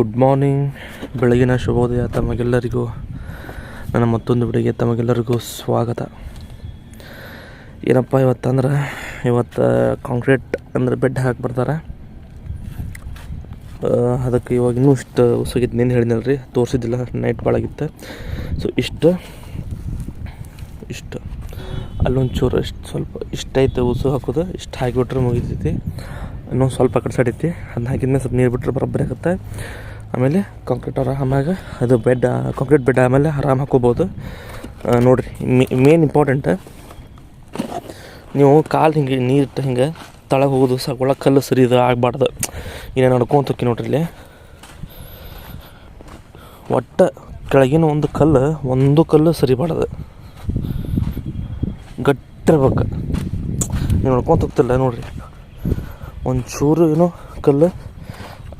Good morning ಬೆಳಗಿನ ಶುಭೋದಯ ತಮಗೆಲ್ಲರಿಗೂ. ನನ್ನ ಮತ್ತೊಂದು ವಿಡಿಯೋಗೆ ತಮಗೆಲ್ಲರಿಗೂ ಸ್ವಾಗತ. ಏನಪ್ಪ ಇವತ್ತಂದ್ರೆ ಇವತ್ತು ಕಾಂಕ್ರೀಟ್ ಅಂದ್ರೆ ಬೆಡ್ ಹಾಕಿ ಬರ್ತಾರೆ. ಅದಕ್ಕೆ ಇವಾಗ ಇನ್ನೂ ಇಷ್ಟು ಉಸುಗಿದ್ದು ನೀನು ಹೇಳಿದ್ನಲ್ಲ ರೀ, ತೋರಿಸಿದ್ದಿಲ್ಲ ನೈಟ್ ಭಾಳಾಗಿತ್ತು ಸೊ ಇಷ್ಟು ಇಷ್ಟು. ಅಲ್ಲೊಂದು ಚೂರು ಇಷ್ಟು ಸ್ವಲ್ಪ ಇಷ್ಟು ಐತೆ ಉಸು ಹಾಕೋದು, ಇಷ್ಟು ಹಾಕಿಬಿಟ್ರೆ ಮುಗಿತೈತಿ. ಇನ್ನೊಂದು ಸ್ವಲ್ಪ ಕಡೆ ಸೈಡ್ ಐತಿ. ಅದನ್ನ ಹಾಕಿದ್ಮೇಲೆ ಸ್ವಲ್ಪ ನೀರು ಬಿಟ್ಟರೆ ಬರೋಬ್ಬರಿ ಆಗುತ್ತೆ. ಆಮೇಲೆ ಕಾಂಕ್ರೀಟ್ ಆರಾಮಾಗ, ಅದು ಬೆಡ್ ಕಾಂಕ್ರೀಟ್ ಬೆಡ್ ಆಮೇಲೆ ಆರಾಮ್ ಹಾಕೋಬೋದು ನೋಡಿರಿ ಮೇನ್ ಇಂಪಾರ್ಟೆಂಟ್ ನೀವು ಕಾಲು ಹಿಂಗೆ, ನೀರು ಹಿಂಗೆ ತಳಗೆ ಹೋಗೋದು ಸಾಕು ಒಳಗೆ ಕಲ್ಲು ಸರಿ ಇದು ಆಗಬಾರ್ದು. ಏನೇನು ನಡ್ಕೊಂತ ಹೋಕ್ಕಿ ನೋಡ್ರಿ ಇಲ್ಲಿ. ಒಟ್ಟು ಕೆಳಗಿನ ಒಂದು ಕಲ್ಲು ಒಂದು ಕಲ್ಲು ಸರಿಬಾರ್ದು. ಗಟ್ಟಿರ್ಬೇಕು. ನೀವು ನೋಡ್ಕೊಂತ ಹೋಗ್ತಿಲ್ಲ ನೋಡ್ರಿ. ಒಂದು ಚೂರು ಏನು ಕಲ್ಲು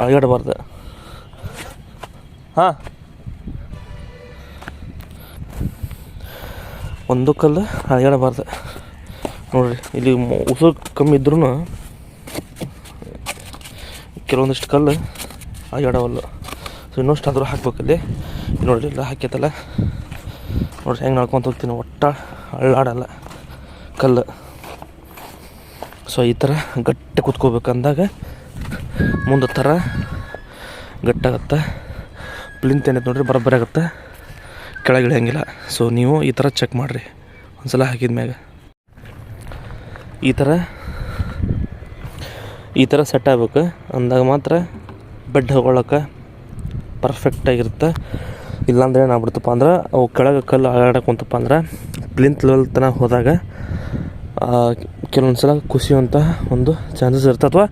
ಅಳಗಾಡಬಾರ್ದು. ಹಾಂ. ಒಂದು ಕಲ್ಲು ಅಳಗಾಡಬಾರ್ದು. ನೋಡ್ರಿ, ಇಲ್ಲಿ ಉಸು ಉಸುರು ಕಮ್ಮಿ ಇದ್ರೂ ಕೆಲವೊಂದಿಷ್ಟು ಕಲ್ಲು ಅಳಗಾಡವಲ್ಲ ಸೊ ಇನ್ನಷ್ಟು ಆದರೂ ಹಾಕ್ಬೇಕು ಇಲ್ಲಿ. ನೋಡ್ರಿ, ಎಲ್ಲ ಹಾಕೈತಲ್ಲ ನೋಡ್ರಿ, ಹೆಂಗೆ ನಡ್ಕೊಂತ ಹೋಗ್ತೀನಿ. ಒಟ್ಟ ಅಳ್ಳಾಡಲ್ಲ ಕಲ್ಲು. ಸೊ ಈ ಥರ ಗಟ್ಟಿ ಕುತ್ಕೋಬೇಕಂದಾಗ ಮುಂದೆ ಥರ ಗಟ್ಟಾಗತ್ತೆ. ಪ್ಲಿಂತ್ ಏನೈತೆ ನೋಡ್ರಿ, ಬರೋಬ್ಬರಿ ಆಗುತ್ತೆ. ಕೆಳಗೆ ಇಳಿಯಂಗಿಲ್ಲ. ಸೊ ನೀವು ಈ ಥರ ಚೆಕ್ ಮಾಡಿರಿ. ಒಂದ್ಸಲ ಹಾಕಿದ ಮ್ಯಾಗ. ಈ ಥರ ಈ ಥರ ಸೆಟ್ ಆಗ್ಬೇಕು. ಅಂದಾಗ ಮಾತ್ರ ಬೆಡ್ ಹೋಗೋಳಕ್ಕೆ ಪರ್ಫೆಕ್ಟಾಗಿರುತ್ತೆ ಇಲ್ಲಾಂದ್ರೆ ಏನಾಗ್ಬಿಡ್ತಪ್ಪ ಅಂದ್ರೆ, ಅವು ಕೆಳಗೆ ಕಲ್ಲು ಆಡಕ್ಕೆ ಕುಂತಪ್ಪ ಅಂದ್ರೆ ಪ್ಲಿಂತ್ ಲೆವೆಲ್ ತನಕ ಹೋದಾಗ ಕೆಲವೊಂದು ಸಲ ಕುಸಿಯುವಂಥ ಒಂದು ಚಾನ್ಸಸ್ ಇರುತ್ತೆ. ಅಥವಾ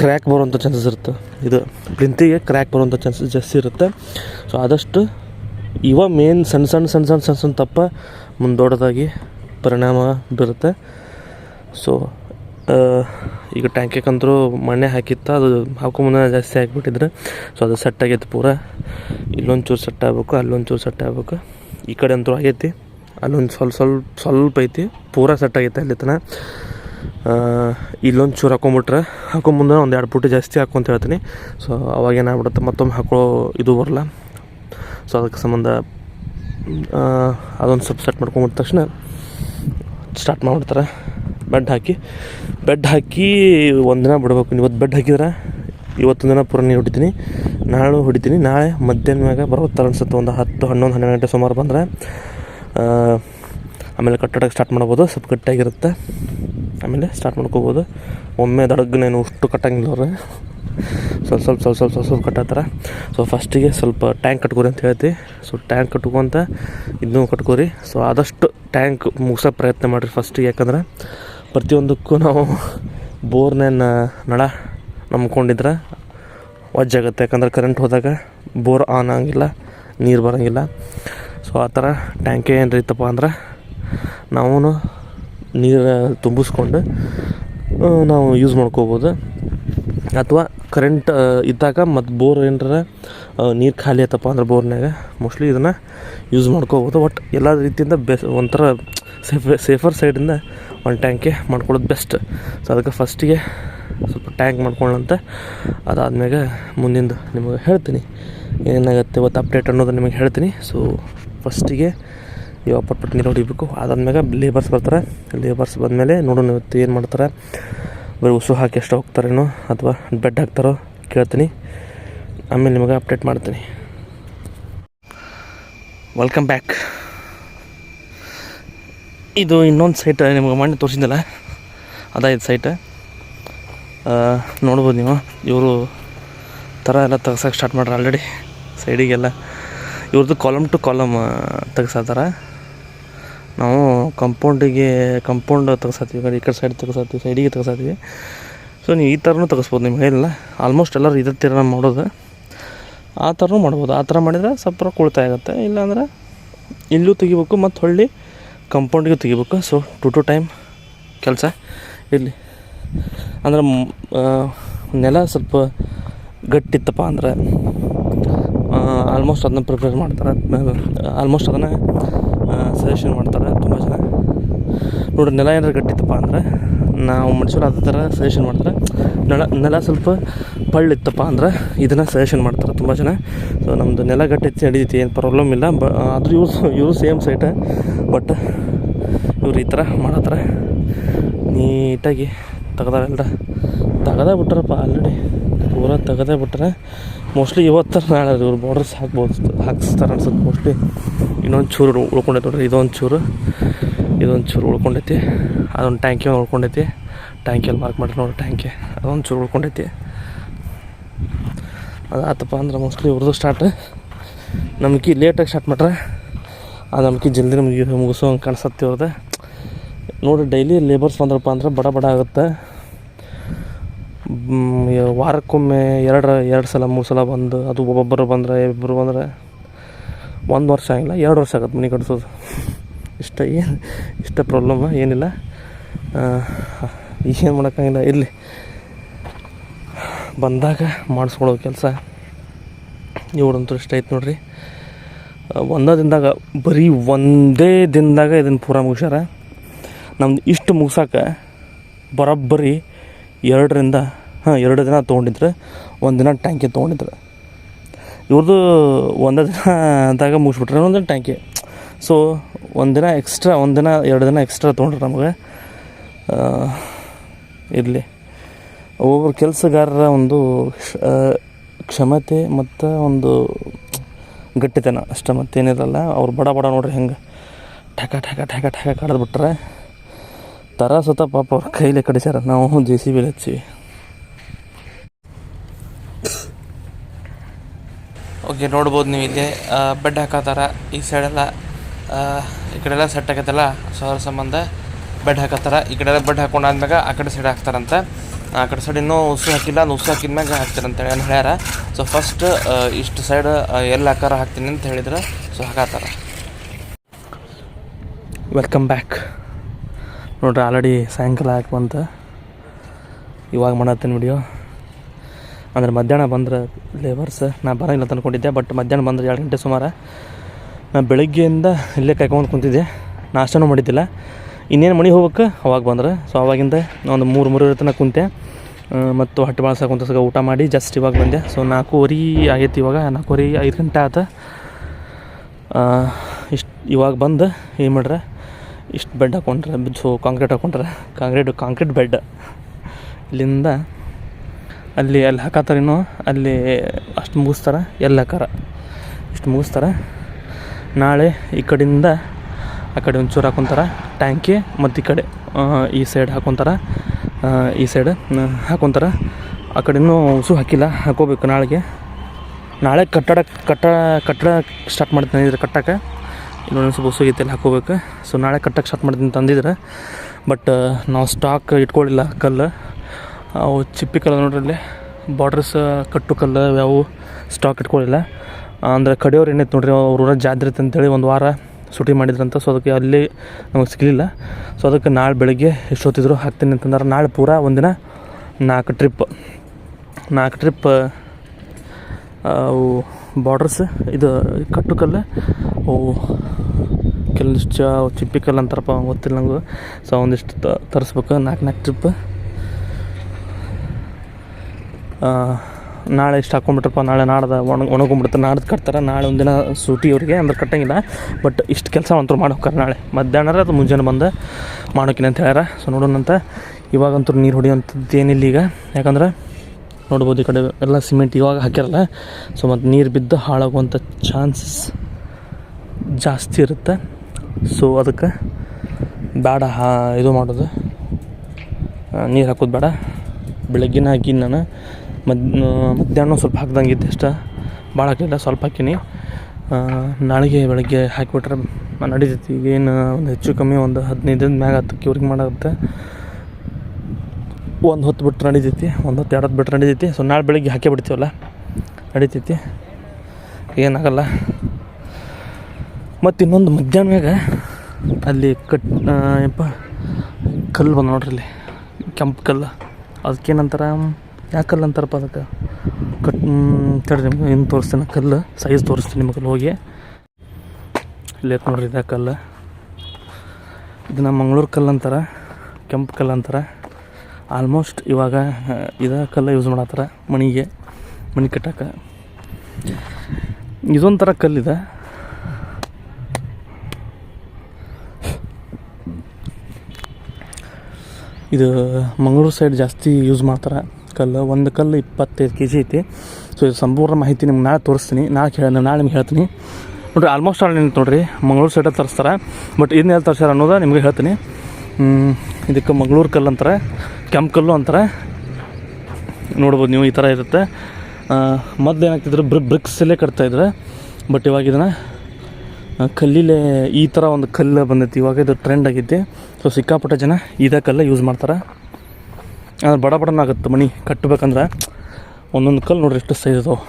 ಕ್ರ್ಯಾಕ್ ಬರುವಂಥ ಚಾನ್ಸಸ್ ಇರುತ್ತೆ. ಇದು ಪ್ಲಿಂತಿಗೆ ಕ್ರ್ಯಾಕ್ ಬರುವಂಥ ಚಾನ್ಸಸ್ ಜಾಸ್ತಿ ಇರುತ್ತೆ. ಸೊ ಆದಷ್ಟು ಇವ ಮೇನ್ ಸಣ್ಣ ಸಣ್ಣ ಸಣ್ಣ ಸಣ್ಣ ಸಣ್ಣ ಸಣ್ಣ ತಪ್ಪ ಮುಂದೆ ದೊಡ್ಡದಾಗಿ ಪರಿಣಾಮ ಬೀರುತ್ತೆ. ಸೊ ಈಗ ಟ್ಯಾಂಕಿಗಂತರೂ ಮಣ್ಣೆ ಹಾಕಿತ್ತು ಅದು ಹಾಕೋ ಮುನ್ನ ಜಾಸ್ತಿ ಹಾಕಿಬಿಟ್ಟಿದ್ರೆ. ಸೊ ಅದು ಸೆಟ್ ಆಗೈತೆ ಪೂರ. ಇಲ್ಲೊಂಚೂರು ಸೆಟ್ ಆಗ್ಬೇಕು ಅಲ್ಲೊಂದು ಚೂರು ಸೆಟ್ ಆಗ್ಬೇಕು. ಈ ಕಡೆ ಅಂತೂ ಆಗೈತಿ. ಅಲ್ಲೊಂದು ಸ್ವಲ್ಪ ಸ್ವಲ್ಪ ಸ್ವಲ್ಪ ಐತಿ. ಪೂರ ಸೆಟ್ ಆಗೈತೆ ಅಲ್ಲಿ ತನ. ಇಲ್ಲೊಂದು ಚೂರು ಹಾಕೊಂಬಿಟ್ರೆ ಹಾಕೊಂಬಂದ್ರೆ ಒಂದು ಎರಡು ಪುಟ್ಟಿ ಜಾಸ್ತಿ ಹಾಕೊಂತ ಹೇಳ್ತೀನಿ. ಸೊ ಅವಾಗ ಏನಾಗ್ಬಿಡುತ್ತೆ ಮತ್ತೊಮ್ಮೆ ಹಾಕೋ ಇದು ಬರಲ್ಲ. ಸೊ ಅದಕ್ಕೆ ಸಂಬಂಧ ಅದೊಂದು ಸ್ವಲ್ಪ ಸೆಟ್ ಮಾಡ್ಕೊಂಬಿಟ್ಟ ತಕ್ಷಣ ಸ್ಟಾರ್ಟ್ ಮಾಡಿಬಿಡ್ತಾರೆ. ಬೆಡ್ ಹಾಕಿ ಬೆಡ್ ಹಾಕಿ ಒಂದಿನ ಬಿಡ್ಬೇಕು. ಇವತ್ತು ಬೆಡ್ ಹಾಕಿದ್ರೆ? ಇವತ್ತೊಂದು ದಿನ ಪೂರ ನೀರು ಹೊಡಿತೀನಿ. ನಾಳೆ ಹೊಡಿತೀನಿ. ನಾಳೆ ಮಧ್ಯಾಹ್ನ ಮ್ಯಾಗ ತರ ಅನ್ಸುತ್ತೆ. ಒಂದು ಹತ್ತು, ಹನ್ನೊಂದು, ಹನ್ನೆರಡು ಗಂಟೆ ಸುಮಾರು ಬಂದರೆ. ಆಮೇಲೆ ಕಟ್ಟಡಕ್ಕೆ ಸ್ಟಾರ್ಟ್ ಮಾಡ್ಬೋದು. ಸ್ವಲ್ಪ ಗಟ್ಟಿಯಾಗಿರುತ್ತೆ. ಆಮೇಲೆ ಸ್ಟಾರ್ಟ್ ಮಾಡ್ಕೋಬೋದು. ಒಮ್ಮೆ ದಡಗ್ನೇನು ಅಷ್ಟು ಕಟ್ಟಂಗಿಲ್ಲ ಅವ್ರೆ. ಸ್ವಲ್ಪ ಸ್ವಲ್ಪ ಸ್ವಲ್ಪ ಸ್ವಲ್ಪ ಸ್ವಲ್ಪ ಸ್ವಲ್ಪ ಕಟ್ಟತ್ತಾರೆ. ಸೊ ಫಸ್ಟಿಗೆ ಸ್ವಲ್ಪ ಟ್ಯಾಂಕ್ ಕಟ್ಕೋರಿ ಅಂತ ಹೇಳ್ತಿ. ಸೊ ಟ್ಯಾಂಕ್ ಕಟ್ಕೊಂತ ಇದನ್ನೂ ಕಟ್ಕೋರಿ. ಸೊ ಆದಷ್ಟು ಟ್ಯಾಂಕ್ ಮುಗಿಸೋ ಪ್ರಯತ್ನ ಮಾಡಿರಿ ಫಸ್ಟಿಗೆ ಯಾಕಂದ್ರೆ ಪ್ರತಿಯೊಂದಕ್ಕೂ ನಾವು ಬೋರ್ನೇನು ನಳ ನಂಬ್ಕೊಂಡಿದ್ರೆ ವಜ್ಜಾಗುತ್ತೆ ಯಾಕಂದ್ರೆ ಕರೆಂಟ್ ಹೋದಾಗ ಬೋರ್ ಆನ್ ಆಗಂಗಿಲ್ಲ, ನೀರು ಬರೋಂಗಿಲ್ಲ. ಸೊ ಆ ಥರ ಟ್ಯಾಂಕೆ ಏನು ಇತ್ತಪ್ಪ ಅಂದ್ರೆ ನಾವು ನೀರು ತುಂಬಿಸ್ಕೊಂಡು ನಾವು ಯೂಸ್ ಮಾಡ್ಕೋಬೋದು. ಅಥವಾ ಕರೆಂಟ್ ಇದ್ದಾಗ ಮತ್ತು ಬೋರ್ ಏನಾರ ನೀರು ಖಾಲಿ ಆಯ್ತಪ್ಪ ಅಂದ್ರೆ ಬೋರ್ನಾಗ ಮೋಸ್ಟ್ಲಿ ಇದನ್ನು ಯೂಸ್ ಮಾಡ್ಕೋಬೋದು. ಬಟ್ ಎಲ್ಲ ರೀತಿಯಿಂದ ಬೆಸ್ ಒಂಥರ ಸೇಫ್ ಸೇಫರ್ ಸೈಡಿಂದ ಒಂದು ಟ್ಯಾಂಕೆ ಮಾಡ್ಕೊಳ್ಳೋದು ಬೆಸ್ಟ್ ಸೊ ಅದಕ್ಕೆ ಫಸ್ಟಿಗೆ ಸ್ವಲ್ಪ ಟ್ಯಾಂಕ್ ಮಾಡ್ಕೊಳ್ಳಂತ ಅದಾದ್ಮೇಲೆ ಮುಂದಿಂದು ನಿಮಗೆ ಹೇಳ್ತೀನಿ. ಏನಾಗುತ್ತೆ ಇವತ್ತು ಅಪ್ಡೇಟ್ ಅನ್ನೋದು ನಿಮಗೆ ಹೇಳ್ತೀನಿ. ಸೊ ಫಸ್ಟಿಗೆ ಪಟ್ ಪಟ್ ನೀರು ಹೊಡಿಬೇಕು. ಅದಾದ್ಮೇಲೆ ಲೇಬರ್ಸ್ ಬರ್ತಾರೆ. ಲೇಬರ್ಸ್ ಬಂದಮೇಲೆ ನೋಡೋಣ ಇವತ್ತು ಏನು ಮಾಡ್ತಾರೆ. ಬರೀ ಉಸು ಹಾಕಿ ಎಷ್ಟು ಹೋಗ್ತಾರೇನೋ ಅಥವಾ ಬೆಡ್ ಹಾಕ್ತಾರೋ ಕೇಳ್ತೀನಿ. ಆಮೇಲೆ ನಿಮಗೆ ಅಪ್ಡೇಟ್ ಮಾಡ್ತೀನಿ. ವೆಲ್ಕಮ್ ಬ್ಯಾಕ್ ಇದು ಇನ್ನೊಂದು ಸೈಟ್ ನಿಮಗೆ ಮಣ್ಣು ತೋರಿಸಿದ್ದಲ್ಲ ಅದ ಇದು ಸೈಟ್ ನೋಡ್ಬೋದು ನೀವು. ಇವರು ಥರ ಎಲ್ಲ ತಗ್ಸಕ್ಕೆ ಸ್ಟಾರ್ಟ್ ಮಾಡ್ರೆ ಆಲ್ರೆಡಿ ಸೈಡಿಗೆಲ್ಲ ಇವ್ರದ್ದು ಕಾಲಮ್ ಟು ಕಾಲಮ್ ತೆಗ್ಸತ್ತಾರ ನಾವು ಕಂಪೌಂಡಿಗೆ ಕಂಪೌಂಡ್ ತೆಗ್ಸತ್ತೀವಿ ಈ ಕಡೆ ಸೈಡ್ ತೆಗ್ಸತ್ತೀವಿ ಸೈಡಿಗೆ ತೆಗ್ಸತ್ತೀವಿ ಸೊ ನೀವು ಈ ಥರನೂ ತೆಗಿಸ್ಬೋದು ನಿಮ್ಗೆ ಹೇಳಿಲ್ಲ ಆಲ್ಮೋಸ್ಟ್ ಎಲ್ಲರೂ ಇದೇ ಥರ ಮಾಡೋದು. ಆ ಥರನೂ ಮಾಡ್ಬೋದು. ಆ ಥರ ಮಾಡಿದರೆ ಸ್ವಲ್ಪ ರೊಕ್ಕ ಉಳಿತಾಯ ಆಗುತ್ತೆ ಇಲ್ಲಾಂದ್ರೆ ಇಲ್ಲೂ ತೆಗಿಬೇಕು, ಮತ್ತು ಹೊಳ್ಳಿ ಕಂಪೌಂಡಿಗೆ ತೆಗಿಬೇಕು. ಸೊ ಟು ಟು ಟೈಮ್ ಕೆಲಸ. ಇಲ್ಲಿ ಅಂದ್ರೆ ನೆಲ ಸ್ವಲ್ಪ ಗಟ್ಟಿತ್ತಪ್ಪ ಅಂದ್ರೆ ಆಲ್ಮೋಸ್ಟ್ ಅದನ್ನ ಪ್ರಿಪೇರ್ ಮಾಡ್ತಾರೆ. ಆಲ್ಮೋಸ್ಟ್ ಅದನ್ನು ಸಜೆಷನ್ ಮಾಡ್ತಾರೆ ತುಂಬ ಜನ. ನೋಡಿ, ನೆಲ ಏನಾರು ಗಟ್ಟಿತ್ತಪ್ಪ ಅಂದ್ರೆ, ನಾವು ಮನುಷ್ಯರು ಅದೇ ಥರ ಸಜೆಷನ್ ಮಾಡ್ತಾರೆ. ನೆಲ ನೆಲ ಸ್ವಲ್ಪ ಪಳ್ಳಿತ್ತಪ್ಪ ಅಂದ್ರೆ ಇದನ್ನು ಸಜೆಷನ್ ಮಾಡ್ತಾರೆ ತುಂಬ ಜನ. ಸೊ ನಮ್ಮದು ನೆಲ ಗಟ್ಟಿತ್ತು ನಡೀತೈತಿ ಏನು ಪ್ರಾಬ್ಲಮ್ ಇಲ್ಲ. ಬ, ಆದರೂ ಇವ್ರು ಇವರು ಸೇಮ್ ಸೈಟ ಬಟ್ ಇವ್ರು ಈ ಥರ ಮಾಡತ್ತಾರೆ. ನೀಟಾಗಿ ತೆಗ್ದಾರೆಲ್ಲ ತೆಗದೇ ಬಿಟ್ರಪ್ಪ ಆಲ್ರೆಡಿ ಪೂರ ತೆಗದೇ ಬಿಟ್ರೆ ಮೋಸ್ಟ್ಲಿ ಇವತ್ತರ ನಾಳೆ ಇವ್ರು ಬಾರ್ಡರ್ಸ್ ಹಾಕ್ಬೋದು ಹಾಕ್ಸ್ತಾರೆ ಅನ್ಸುತ್ತೆ ಮೋಸ್ಟ್ಲಿ ಇನ್ನೊಂದು ಚೂರು ಉಳ್ಕೊಂಡೈತೆ ನೋಡ್ರಿ, ಇದೊಂದು ಚೂರು ಇದೊಂದು ಚೂರು ಉಳ್ಕೊಂಡೈತಿ. ಅದೊಂದು ಟ್ಯಾಂಕಿ ಉಳ್ಕೊಂಡೈತಿ? ಟ್ಯಾಂಕಿಯಲ್ಲಿ ಮಾರ್ಕ್ ಮಾಡಿರಿ ನೋಡಿ ಟ್ಯಾಂಕಿ ಅದೊಂದು ಚೂರು ಉಳ್ಕೊಂಡೈತಿ. ಅದು ಆತಪ್ಪ ಅಂದ್ರೆ ಮೋಸ್ಟ್ಲಿ ಇವ್ರದ್ದು ಸ್ಟಾರ್ಟ್ ನಮ್ಗೆ ಲೇಟಾಗಿ ಸ್ಟಾರ್ಟ್ ಮಾಡ್ರೆ ಆ ನಮ್ಗೆ ಜಲ್ದಿ ನಮಗೆ ಮುಗಿಸೋ ಹಂಗೆ ಕಾಣಿಸತ್ತೆ ಇವ್ರದ್ದು ನೋಡಿ ಡೈಲಿ ಲೇಬರ್ಸ್ ಬಂದ್ರಪ್ಪ ಅಂದ್ರೆ ಬಡ ಬಡ ಆಗುತ್ತೆ. ವಾರಕ್ಕೊಮ್ಮೆ ಎರಡು ಎರಡು ಸಲ, ಮೂರು ಸಲ ಬಂದು ಅದು ಒಬ್ಬೊಬ್ಬರು ಬಂದರೆ ಇಬ್ಬರು ಬಂದರೆ ಒಂದು ವರ್ಷ ಆಗಿಲ್ಲ, ಎರಡು ವರ್ಷ ಆಗುತ್ತೆ ಮನೆ ಕಟ್ಸೋದು. ಇಷ್ಟ ಏನು ಇಷ್ಟ ಪ್ರಾಬ್ಲಮ್ ಏನಿಲ್ಲ. ಏನು ಮಾಡೋಕ್ಕಾಗಿಲ್ಲ, ಇರಲಿ. ಬಂದಾಗ ಮಾಡಿಸ್ಕೊಳ್ಳೋ ಕೆಲಸ. ಇವ್ರಂತೂ ಇಷ್ಟ ಐತೆ ನೋಡ್ರಿ. ಒಂದೇ ದಿನದಾಗ, ಬರೀ ಒಂದೇ ದಿನದಾಗ ಇದನ್ನು ಪೂರ ಮುಗಿಸ್ಯಾರ. ನಮ್ದು ಇಷ್ಟು ಮುಗ್ಸಕ್ಕೆ ಬರೋಬ್ಬರಿ ಎರಡರಿಂದ, ಹಾಂ, ಎರಡು ದಿನ ತೊಗೊಂಡಿದ್ರೆ, ಒಂದು ದಿನ ಟ್ಯಾಂಕಿ ತೊಗೊಂಡಿದ್ರೆ. ಇವ್ರದ್ದು ಒಂದೇ ಅಂದಾಗ ಮುಗಿಸ್ಬಿಟ್ರೆ ಒಂದಿನ ಟ್ಯಾಂಕಿ ಸೊ ಒಂದಿನ ಎಕ್ಸ್ಟ್ರಾ ಒಂದಿನ ಎರಡು ದಿನ ಎಕ್ಸ್ಟ್ರಾ ತೊಗೊಂಡ್ರೆ ನಮಗೆ ಇರಲಿ. ಒಬ್ಬೊಬ್ಬರು ಕೆಲಸಗಾರರ ಒಂದು ಕ್ಷಮತೆ ಮತ್ತು ಒಂದು ಗಟ್ಟಿತನ. ಅಷ್ಟೇ ಮತ್ತೇನಿರಲ್ಲ, ಅವ್ರು ಬಡ ಬಡ ನೋಡ್ರಿ ಹೆಂಗೆ ಠಕ ಠಕ ಠಕ ಠಕ ಕಡ್ದು ತರ ಸುತ್ತ ಪಾಪ ಅವ್ರ ಕೈಲೇ ಕಡಿಸ್ಯಾರ. ನಾವು ಜೆ ಸಿ ಬಿಲ್ ಹಚ್ಚಿವಿ. ಓಕೆ ನೋಡ್ಬೋದು ನೀವು ಇಲ್ಲಿ. ಬೆಡ್ ಹಾಕತ್ತಾರ. ಈ ಸೈಡೆಲ್ಲ ಈ ಕಡೆಲ್ಲ ಸೆಟ್ ಆಗತ್ತಲ್ಲ ಸೊ ಅದ್ರ ಸಂಬಂಧ ಬೆಡ್ ಹಾಕತ್ತಾರ. ಈ ಕಡೆ ಬೆಡ್ ಹಾಕೊಂಡಾದ್ಮ್ಯಾಗ ಆ ಕಡೆ ಸೈಡ್ ಹಾಕ್ತಾರಂತ. ಆ ಕಡೆ ಸೈಡ್ ಇನ್ನೂ ಉಸು ಹಾಕಿಲ್ಲ. ಅದು ಉಸು ಹಾಕಿದ್ಮ್ಯಾಗ ಹಾಕ್ತಾರಂತೇಳಿ ಏನು ಹೇಳ್ಯಾರ. ಸೊ ಫಸ್ಟ್ ಇಷ್ಟು ಸೈಡ್ ಎಲ್ಲಿ ಆಕಾರ ಹಾಕ್ತೀನಿ ಅಂತ ಹೇಳಿದ್ರೆ. ಸೊ ಹಾಕತ್ತಾರ. ವೆಲ್ಕಮ್ ಬ್ಯಾಕ್ ನೋಡ್ರಿ ಆಲ್ರೆಡಿ ಸಾಯಂಕಾಲ ಹಾಕಿ ಬಂತು? ಇವಾಗ ಮಾಡತ್ತೀನಿ ವಿಡಿಯೋ ಅಂದ್ರೆ ಮಧ್ಯಾಹ್ನ ಬಂದ್ರೆ ಲೇಬರ್ಸ್ ನಾ ಬರೋಂಗಿಲ್ಲ ಅಂತ ಅನ್ಕೊಂಡಿದ್ದೆ ಬಟ್ ಮಧ್ಯಾಹ್ನ ಬಂದ್ರೆ ಎರಡು ಗಂಟೆ ಸುಮಾರು. ನಾ ಬೆಳಗ್ಗೆಯಿಂದ ಇಲ್ಲೇ ಕಾಯ್ಕೊಂಡು ಕುಂತಿದ್ದೆ. ನಾಷ್ಟನೂ ಮಾಡಿದ್ದಿಲ್ಲ. ಇನ್ನೇನು ಮನೆಗೆ ಹೋಗ್ಬೇಕು? ಅವಾಗ ಬಂದ್ರೆ. ಸೊ ಅವಾಗಿಂದ ಒಂದು ಮೂರು ಮೂರು ತನಕ ಕುಂತೆ. ಮತ್ತು ಹೊಟ್ಟೆ ಭಾಳ ಸಗ ಊಟ ಮಾಡಿ ಜಸ್ಟ್ ಇವಾಗ ಬಂದೆ. ಸೊ ನಾಲ್ಕೂವರೆ ಆಗೈತಿ ಇವಾಗ. ನಾಲ್ಕೂವರೆ ಐದು ಗಂಟೆ ಆಯ್ತು ಇಷ್ಟು ಇವಾಗ ಬಂದು ಏನು ಮಾಡ್ರೆ? ಇಷ್ಟು ಬೆಡ್ ಹಾಕೊಂಡ್ರೆ ಸೊ ಕಾಂಕ್ರೀಟ್ ಹಾಕೊಂಡ್ರೆ, ಕಾಂಕ್ರೀಟ್ ಕಾಂಕ್ರೀಟ್ ಬೆಡ್. ಇಲ್ಲಿಂದ ಅಲ್ಲಿ ಅಲ್ಲಿ ಹಾಕತ್ತಾರೇನೋ ಅಲ್ಲಿ ಅಷ್ಟು ಮುಗಿಸ್ತಾರೆ, ಎಲ್ಲಿ ಹಾಕಾರ? ಇಷ್ಟು ಮುಗಿಸ್ತಾರೆ. ನಾಳೆ ಈ ಕಡೆಯಿಂದ ಆ ಕಡೆ ಒಂಚೂರು ಹಾಕೊತಾರೆ, ಟ್ಯಾಂಕಿ ಮತ್ತು ಈ ಕಡೆ ಈ ಸೈಡ್ ಹಾಕೊತಾರೆ ಈ ಸೈಡ್ ಹಾಕೊತಾರೆ. ಆ ಕಡೆನೂ ಉಸು ಹಾಕಿಲ್ಲ, ಹಾಕೋಬೇಕು ನಾಳೆಗೆ. ನಾಳೆ ಕಟ್ಟಡ ಕಟ್ಟ ಕಟ್ಟಡ ಸ್ಟಾರ್ಟ್ ಮಾಡ್ತೀನಿ ಇದ್ರೆ ಕಟ್ಟಕ್ಕೆ. ಇನ್ನೊಂದು ಸ್ವಲ್ಪ ಐತೆ ಹಾಕೋಬೇಕು ಸೊ ನಾಳೆ ಕಟ್ಟಕ್ಕೆ ಸ್ಟಾರ್ಟ್ ಮಾಡ್ತೀನಿ ತಂದಿದ್ರೆ. ಬಟ್ ನಾವು ಸ್ಟಾಕ್ ಇಟ್ಕೊಳ್ಳಿಲ್ಲ ಕಲ್ಲು. ಅವು ಚಿಪ್ಪಿ ಕಲ್ಲು ನೋಡ್ರಿ ಇಲ್ಲಿ ಬಾರ್ಡ್ರಸ್ ಕಟ್ಟು ಕಲ್ಲು ಯಾವು ಸ್ಟಾಕ್ ಇಟ್ಕೊಳ್ಳಿಲ್ಲ ಅಂದರೆ ಕಡೆಯವ್ರು ಏನೈತೆ ನೋಡ್ರಿ, ಅವ್ರ ಜಾತ್ರೆ ಅಂತೇಳಿ ಒಂದು ವಾರ ಸುಟಿ ಮಾಡಿದ್ರಂತ. ಸೊ ಅದಕ್ಕೆ ಅಲ್ಲಿ ನಮಗೆ ಸಿಗಲಿಲ್ಲ. ಸೊ ಅದಕ್ಕೆ ನಾಳೆ ಬೆಳಗ್ಗೆ ಎಷ್ಟೊತ್ತಿದ್ರು ಹಾಕ್ತೀನಿ ಅಂತಂದ್ರೆ. ನಾಳೆ ಪೂರಾ ಒಂದಿನ ನಾಲ್ಕು ಟ್ರಿಪ್ ನಾಲ್ಕು ಟ್ರಿಪ್ ಅವು ಬಾರ್ಡ್ರಸ್, ಇದು ಕಟ್ಟು ಕಲ್ಲು ಅವು ಕೆಲವೊಂದಿಷ್ಟು ಚ ಚಿಪ್ಪಿ ಕಲ್ಲು ಅಂತಾರಪ್ಪ, ಗೊತ್ತಿಲ್ಲ ನಂಗೆ. ಸೊ ಒಂದಿಷ್ಟು ತರಿಸ್ಬೇಕು ನಾಲ್ಕು ನಾಲ್ಕು ಟ್ರಿಪ್ ನಾಳೆ ಇಷ್ಟು ಹಾಕೊಂಡ್ಬಿಟ್ರಪ್ಪ, ನಾಳೆ ನಾಡ್ದು ಒಣ ಒಣಗೊಂಡ್ಬಿಡ್ತಾರೆ ನಾಡ್ದು ಕಟ್ತಾರೆ, ನಾಳೆ ಒಂದಿನ ಸೂಟಿ ಅವ್ರಿಗೆ, ಅಂದ್ರೆ ಕಟ್ಟಂಗಿಲ್ಲ. ಬಟ್ ಇಷ್ಟು ಕೆಲಸ ಅಂತೂ ಮಾಡೋಕ್ಕಾರ ನಾಳೆ. ಮಧ್ಯಾಹ್ನ ಅದು ಮುಂಜಾನೆ ಬಂದು ಮಾಡೋಕಿನ ಅಂತ ಹೇಳ್ಯಾರ. ಸೊ ನೋಡೋಣಂತ. ಇವಾಗಂತೂ ನೀರು ಹೊಡಿಯೋಂಥದ್ದು ಏನಿಲ್ಲ ಈಗ. ಯಾಕಂದ್ರೆ ನೋಡ್ಬೋದು ಈ ಕಡೆ ಎಲ್ಲ ಸಿಮೆಂಟ್ ಇವಾಗ ಹಾಕಿರಲ್ಲ. ಸೊ ಮತ್ತು ನೀರು ಬಿದ್ದು ಹಾಳಾಗುವಂಥ ಚಾನ್ಸಸ್ ಜಾಸ್ತಿ ಇರುತ್ತೆ. ಸೊ ಅದಕ್ಕೆ ಬೇಡ ಇದು ಮಾಡೋದು. ನೀರು ಹಾಕೋದು ಬೇಡ. ಬೆಳಗ್ಗಿನ ಹಾಕಿ ನಾನು. ಮದ್ ಮಧ್ಯಾಹ್ನ ಸ್ವಲ್ಪ ಹಾಕ್ದಂಗೆ ಇದ್ದೆ ಅಷ್ಟ. ಭಾಳ ಹಾಕಿಲ್ಲ ಸ್ವಲ್ಪ ಹಾಕೀನಿ. ನಾಳೆಗೆ ಬೆಳಗ್ಗೆ ಹಾಕಿಬಿಟ್ರೆ ನಡೀತೈತಿ. ಏನು ಒಂದು ಹೆಚ್ಚು ಕಮ್ಮಿ ಒಂದು ಹದಿನೈದು ದಿನದ ಮ್ಯಾಗ ಹತ್ತು ಇವ್ರಿಗೆ ಮಾಡಾಗುತ್ತೆ. ಒಂದು ಹೊತ್ತು ಬಿಟ್ಟು ನಡೀತೈತಿ, ಒಂದು ಹೊತ್ತು ಎರಡು ಹೊತ್ತು ಬಿಟ್ಟು ನಡೀತೈತಿ. ಸೊ ನಾಳೆ ಬೆಳಗ್ಗೆ ಹಾಕೇ ಬಿಡ್ತೀವಲ್ಲ? ನಡೀತೈತಿ. ಏನಾಗಲ್ಲ. ಮತ್ತು ಇನ್ನೊಂದು ಮಧ್ಯಾಹ್ನ ಮ್ಯಾಗ ಅಲ್ಲಿ ಕಟ್ ಏನಪ್ಪ ಕಲ್ಲು ಬಂದು ನೋಡ್ರಿ ಇಲ್ಲಿ ಕೆಂಪು ಕಲ್ಲು. ಅದಕ್ಕೇನಂತಾರ ಯಾಕೆ ಕಲ್ಲು ಅಂತಾರಪ್ಪ ಅದಕ್ಕೆ? ಕಟ್ ತಡ್ರಿ ನಿಮ್ಗೆ, ಇನ್ನು ತೋರಿಸ್ತೀನಿ. ಕಲ್ಲು ಸೈಜ್ ತೋರಿಸ್ತೀನಿ ನಿಮಗೆ ಅಲ್ಲಿ ಹೋಗಿ. ಇಲ್ಲೇ ನೋಡ್ರಿ ಇದೆ ಕಲ್ಲು. ಇದನ್ನ ಮಂಗಳೂರು ಕಲ್ಲು ಅಂತಾರೆ, ಕೆಂಪು ಕಲ್ಲು ಅಂತಾರೆ. ಆಲ್ಮೋಸ್ಟ್ ಇವಾಗ ಇದ ಕಲ್ಲ ಯೂಸ್ ಮಾಡತ್ತಾರ ಮಣಿಗೆ, ಮಣಿ ಕಟ್ಟಕ್ಕೆ. ಇದೊಂಥರ ಕಲ್ಲಿದೆ. ಇದು ಮಂಗಳೂರು ಸೈಡ್ ಜಾಸ್ತಿ ಯೂಸ್ ಮಾಡ್ತಾರೆ. ಕಲ್ಲು, ಒಂದು ಕಲ್ಲು ಇಪ್ಪತ್ತೈದು ಕೆ ಜಿ ಐತಿ. ಸೊ ಇದು ಸಂಪೂರ್ಣ ಮಾಹಿತಿ ನಿಮ್ಗೆ ನಾಳೆ ತೋರಿಸ್ತೀನಿ. ನಾಳೆ ಹೇಳ ನಾಳೆ ನಿಮ್ಗೆ ಹೇಳ್ತೀನಿ. ನೋಡಿರಿ ಆಲ್ಮೋಸ್ಟ್ ಆಲ್ ನಿಂತು ನೋಡಿರಿ, ಮಂಗಳೂರು ಸೈಡ ತರಿಸ್ತಾರೆ. ಬಟ್ ಇದನ್ನೆಲ್ಲ ತರಿಸ್ತಾರೆ ಅನ್ನೋದು ನಿಮಗೆ ಹೇಳ್ತೀನಿ. ಇದಕ್ಕೆ ಮಂಗಳೂರು ಕಲ್ಲು ಅಂತಾರೆ. ಕೆಂಪು ಕಲ್ಲು ಅಂತಾರೆ. ನೋಡ್ಬೋದು ನೀವು ಈ ಥರ ಇರುತ್ತೆ. ಮೊದಲು ಏನಾಗ್ತಿದ್ರು ಬ್ರಿ ಬ್ರಿಕ್ಸಲ್ಲೇ ಕಟ್ತಾಯಿದ್ರೆ ಬಟ್ ಇವಾಗ ಇದನ್ನು ಕಲ್ಲಿಲೇ ಈ ಥರ ಒಂದು ಕಲ್ಲು ಬಂದೈತಿ. ಇವಾಗ ಇದು ಟ್ರೆಂಡ್ ಆಗೈತಿ. ಸೊ ಸಿಕ್ಕಾಪಟ್ಟೆ ಜನ ಇದೇ ಕಲ್ಲ ಯೂಸ್ ಮಾಡ್ತಾರೆ. ಅದು ಬಡ ಬಡನ ಆಗುತ್ತೆ ಮನಿ ಕಟ್ಟಬೇಕಂದ್ರೆ ಒಂದೊಂದು ಕಲ್ಲು ನೋಡ್ರಿ ಎಷ್ಟು ಸೈಜ್ ಅದಾವೆ.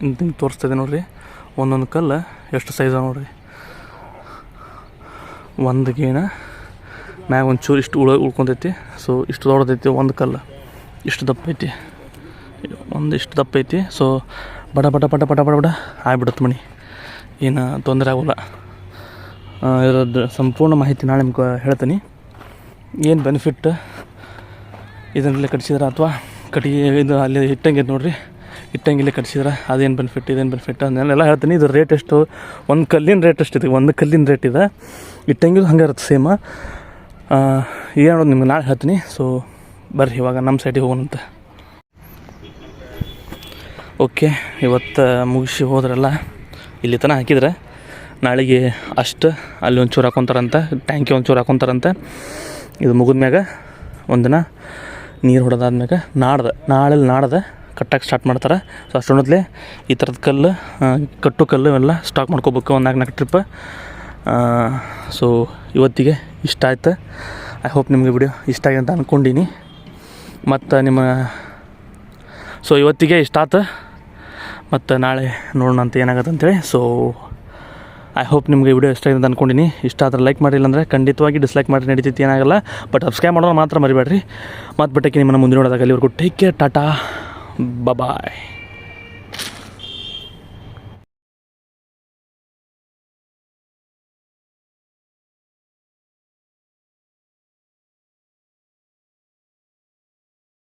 ಹಿಂಗೆ ತೋರಿಸ್ತಿದೆ ನೋಡ್ರಿ. ಒಂದೊಂದು ಕಲ್ಲು ಎಷ್ಟು ಸೈಜ್ ನೋಡ್ರಿ. ಒಂದು ಗೇಣ ಮ್ಯಾಗ ಒಂಚೂರು ಚೂರು ಇಷ್ಟು ಉಳ ಉಳ್ಕೊಂತೈತಿ. ಸೊ ಇಷ್ಟು ದೊಡ್ಡದೈತಿ, ಒಂದು ಕಲ್ಲು. ಇಷ್ಟು ದಪ್ಪ ಐತಿ ಒಂದು ಇಷ್ಟು ದಪ್ಪ ಐತಿ ಸೊ ಬಡ ಬಡ ಬಡ ಬಡ ಬಡ ಬಡ ಆಗ್ಬಿಡುತ್ತೆ ಮಣಿ. ಏನು ತೊಂದರೆ ಆಗೋಲ್ಲ. ಇರೋದು ಸಂಪೂರ್ಣ ಮಾಹಿತಿ ನಾಳೆ ನಿಮ್ಗೆ ಹೇಳ್ತೀನಿ. ಏನು ಬೆನಿಫಿಟ್ ಇದನ್ನೆಲ್ಲ ಕಟ್ಸಿದ್ರೆ ಅಥವಾ ಕಟ್ಟಿಗೆ ಇದು ಅಲ್ಲಿ ಇಟ್ಟಂಗೆ ನೋಡಿರಿ. ಇಟ್ಟಂಗಿಲ್ಲೇ ಕಟ್ಸಿದ್ರೆ, ಅದೇನು ಬೆನಿಫಿಟ್ ಇದೇನು ಬೆನಿಫಿಟ್ ಅದನ್ನೆಲ್ಲ ಹೇಳ್ತೀನಿ. ಇದು ರೇಟ್ ಎಷ್ಟು? ಒಂದು ಕಲ್ಲಿನ ರೇಟ್ ಎಷ್ಟಿದೆ ಒಂದು ಕಲ್ಲಿನ ರೇಟ್ ಇದೆ. ಇಟ್ಟಂಗಿದು ಹಂಗೆ ಇರುತ್ತೆ ಸೇಮ ಏನು ನಿಮ್ಗೆ ನಾಳೆ ಹೇಳ್ತೀನಿ. ಸೊ ಬರ್ರಿ, ಇವಾಗ ನಮ್ಮ ಸೈಡಿಗೆ ಹೋಗೋಣಂತ. ಓಕೆ ಇವತ್ತು ಮುಗಿಸಿ ಹೋದ್ರಲ್ಲ, ಇಲ್ಲಿ ತನಕ ಹಾಕಿದ್ರೆ, ನಾಳೆಗೆ ಅಷ್ಟು ಅಲ್ಲಿ ಒಂಚೂರು ಹಾಕೊತಾರಂತ ಟ್ಯಾಂಕಿ ಒಂಚೂರು ಹಾಕೊತಾರಂತ. ಇದು ಮುಗಿದ ಮ್ಯಾಗ ಒಂದಿನ ನೀರು ಹೊಡೆದಾದ್ಮ್ಯಾಗ ನಾಡ್ದು ನಾಳೆ ನಾಡ್ದು ಕಟ್ಟಕ್ಕೆ ಸ್ಟಾರ್ಟ್ ಮಾಡ್ತಾರೆ. ಸೊ ಅಷ್ಟೊಂದಲೇ ಈ ಥರದ ಕಲ್ಲು ಕಟ್ಟು ಕಲ್ಲು ಎಲ್ಲ ಸ್ಟಾಕ್ ಮಾಡ್ಕೋಬೇಕು ಒಂದು ನಾಲ್ಕು ನಾಲ್ಕು ಟ್ರಿಪ್ ಸೊ ಇವತ್ತಿಗೆ ಇಷ್ಟ ಆಯ್ತು. ಐ ಹೋಪ್ ನಿಮಗೆ ವಿಡಿಯೋ ಇಷ್ಟ ಆಗಿದೆ ಅಂತ ಅಂದ್ಕೊಂಡೀನಿ ಮತ್ತು ನಿಮ್ಮ ಸೊ ಇವತ್ತಿಗೆ ಇಷ್ಟ ಆತು. ಮತ್ತು ನಾಳೆ ನೋಡೋಣ ಅಂತ ಏನಾಗುತ್ತೆ ಅಂತೇಳಿ. ಸೊ ಐ ಹೋಪ್ ನಿಮಗೆ ವಿಡಿಯೋ ಇಷ್ಟ ಆಗಿದೆ ಅಂತ ಅಂದ್ಕೊಂಡಿನಿ ಇಷ್ಟ ಆದರೆ ಲೈಕ್ ಮಾಡಿಲ್ಲ ಅಂದರೆ ಖಂಡಿತವಾಗಿ ಡಿಸ್ಲೈಕ್ ಮಾಡಿ ನಡೀತೈತಿ, ಏನಾಗಲ್ಲ. ಬಟ್ ಸಬ್ಸ್ಕ್ರೈಬ್ ಮಾಡೋದು ಮಾತ್ರ ಮರಿಬೇಡ್ರಿ. ಮತ್ತು ಬಿಟ್ಟಕ್ಕೆ ನಿಮ್ಮನ್ನು ಮುಂದೆ ನೋಡೋದಾಗ ಅಲ್ಲಿವರೆಗೂ ಟೇಕ್ ಕೇರ್ ಟಾಟಾ ಬಾಯ್